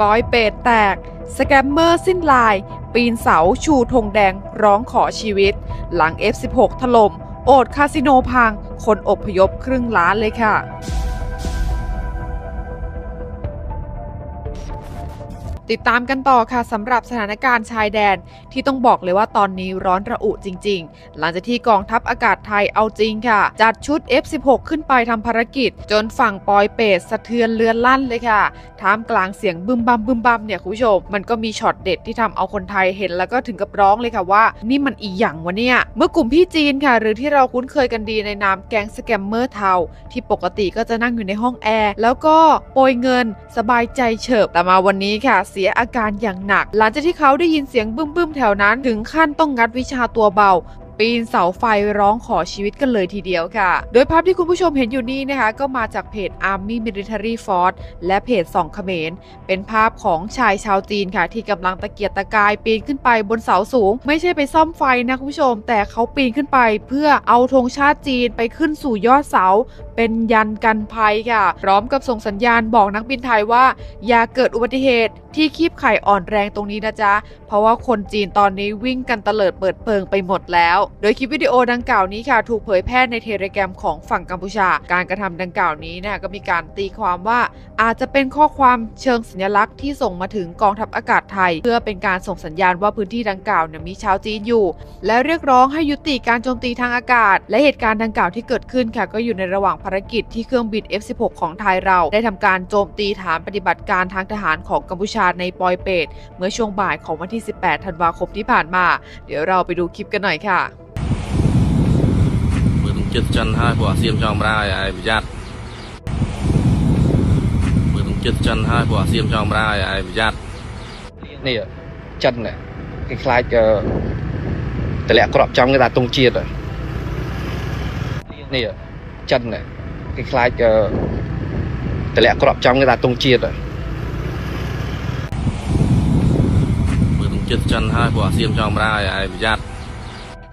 ปอยเปตแตก สแกมเมอร์สิ้นลาย ปีนเสาชูธงแดงร้องขอชีวิต หลัง F16 ถล่ม โอดคาสิโนพัง คนอบพยพครึ่งล้านเลยค่ะ ติดตามกันต่อค่ะสำหรับสถานการณ์ชายแดนที่ต้องบอกเลยว่าตอนนี้ร้อนระอุจริง ๆ หลังจากที่กองทัพอากาศไทยเอาจริงค่ะ จัดชุด F16 ขึ้นไปทำภารกิจ จนฝั่งปอยเปตสะเทือนเลือนลั่นเลยค่ะท่ามกลางเสียงบึมบัมบึมบัมเนี่ยคุณผู้ชม มันก็มีช็อตเด็ดที่ทำเอาคนไทยเห็นแล้วก็ถึงกับร้องเลยค่ะว่า นี่มันอีหยังวะเนี่ย เมื่อกลุ่มพี่จีนค่ะ หรือที่เราคุ้นเคยกันดีในนามแก๊งสแกมเมอร์เทาที่ปกติก็จะนั่งอยู่ในห้องแอร์แล้วก็โปรยเงินสบายใจเฉิบแต่มาวันนี้ค่ะเสียอาการอย่างหนัก หลังจากที่เขาได้ยินเสียงบึ้มบึ้มๆแถวนั้น ถึงขั้นต้องงัดวิชาตัวเบา ปีนเสาไฟร้องขอชีวิตกันเลยทีเดียวค่ะ โดยภาพที่คุณผู้ชมเห็นอยู่นี่นะคะ ก็มาจากเพจ Army Military Force และเพจส่องเขมร เป็นภาพของชายชาวจีนค่ะ ที่กำลังตะเกียกตะกายปีนขึ้นไปบนเสาสูง ไม่ใช่ไปซ่อมไฟนะคุณผู้ชม แต่เขาปีนขึ้นไป เพื่อเอาธงชาติจีนไปขึ้นสู่ยอดเสา เป็นยันกันภัยค่ะ พร้อมกับส่งสัญญาณบอกนักบินไทยว่า อย่าเกิดอุบัติเหตุที่คีบไข่อ่อนแรงตรงนี้นะจ๊ะ เพราะว่าคนจีนตอนนี้วิ่งกันเตลิดเปิดเปิงไปหมดแล้วโดยคลิปวิดีโอดังกล่าวนี้ค่ะถูกเผยแพร่ในเทเลแกรมของฝั่งกัมพูชา การกระทำดังกล่าวนี้เนี่ยก็มีการตีความว่าอาจจะเป็นข้อความเชิงสัญลักษณ์ที่ส่งมาถึงกองทัพอากาศไทย เพื่อเป็นการส่งสัญญาณว่าพื้นที่ดังกล่าวเนี่ยมีชาวจีนอยู่ และเรียกร้องให้ยุติการโจมตีทางอากาศ และเหตุการณ์ดังกล่าวที่เกิดขึ้นค่ะก็อยู่ในระหว่างภารกิจที่เครื่องบิน F16 ของไทยเรา ได้ทำการโจมตีฐานปฏิบัติการทางทหารของกัมพูชาในปอยเปตเมื่อช่วงบ่ายของวันที่ 18 ธันวาคมที่ผ่านมา เดี๋ยวเราไปดูคลิปกันหน่อยค่ะ ចិត្តចិនហើយពួកអាសៀមចង់ប្រាយឲ្យប្រយ័ត្នមើលនឹងចិត្តចិនហើយពួកអាសៀមចង់ប្រាយឲ្យប្រយ័ត្ននេះចិននេះគេខ្លាចអឺតម្លាក់ក្របចំគេថាទងជាតិហើយនេះចិននេះគេខ្លាចអឺតម្លាក់ក្របចំគេថាទងជាតិហើយមើលនឹងចិត្តចិនហើយពួកអាសៀមចង់ប្រាយឲ្យប្រយ័ត្ន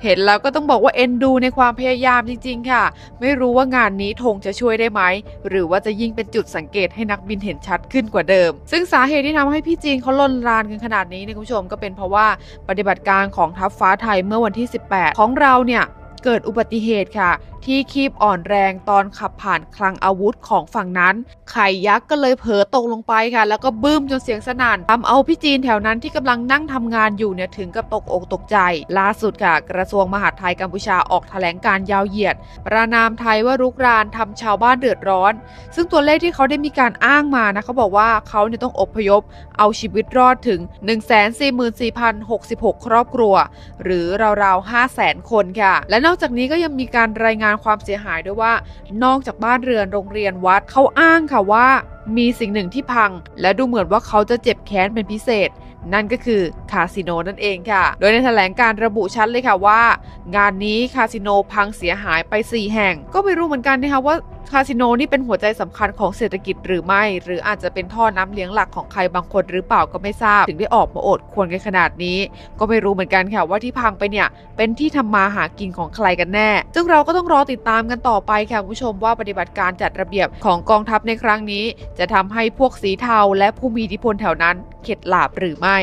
เห็นแล้วก็ต้องบอกว่าเอ็นดูในความพยายามจริงๆ ค่ะ ไม่รู้ว่างานนี้ธงจะช่วยได้ไหม หรือว่าจะยิ่งเป็นจุดสังเกตให้นักบินเห็นชัดขึ้นกว่าเดิม ซึ่งสาเหตุที่ทำให้พี่จีนเขาลนลานกันขนาดนี้เนยคุณผู้ชมก็เป็นเพราะว่าปฏิบัติการของทัพฟ้าไทยเมื่อวันที่ 18 ของเราเนี่ย เกิดอุบัติเหตุค่ะ ที่คีบอ่อนแรงตอนขับผ่านคลังอาวุธของฝั่งนั้น ไข่ยักษ์ก็เลยเผลอตกลงไปค่ะ แล้วก็บึ้มจนเสียงสนั่นทำเอาพี่จีนแถวนั้นที่กำลังนั่งทำงานอยู่เนี่ยถึงกับตกอกตกใจ ล่าสุดค่ะ กระทรวงมหาดไทยกัมพูชาออกแถลงการยาวเหยียด ประนามไทยว่ารุกรานทำชาวบ้านเดือดร้อน ซึ่งตัวเลขที่เขาได้มีการอ้างมานะเขาบอกว่าเขาเนี่ยต้องอพยพ เอาชีวิตรอดถึง 144,066 ครอบครัว หรือราวๆ500,000 คนค่ะและนอกอกจากนี้ก็ยังมีการรายงานความเสียหายด้วยว่า นอกจากบ้านเรือนโรงเรียนวัดเขาอ้างค่ะว่า มีสิ่งหนึ่งที่พัง และดูเหมือนว่าเขาจะเจ็บแค้นเป็นพิเศษ นั่นก็คือคาสิโนนั่นเองค่ะ โดยในแถลงการระบุชัดเลยค่ะว่า งานนี้คาสิโนพังเสียหายไป 4 แห่ง ก็ไม่รู้เหมือนกันนะคะว่าคาสิโนนี่เป็นหัวใจสำคัญของเศรษฐกิจหรือไม่ หรืออาจจะเป็นท่อน้ำเลี้ยงหลักของใครบางคนหรือเปล่าก็ไม่ทราบ ถึงได้ออกมาโอดควรกันขนาดนี้ ก็ไม่รู้เหมือนกันค่ะว่าที่พังไปเนี่ย เป็นที่ทำมาหากินของใครกันแน่ ซึ่งเราก็ต้องรอติดตามกันต่อไปค่ะผู้ชมว่าปฏิบัติการจัดระเบียบของกองทัพในครั้งนี้ จะทำให้พวกสีเทาและผู้มีอิทธิพลแถวนั้นเข็ดหลาบหรือไม่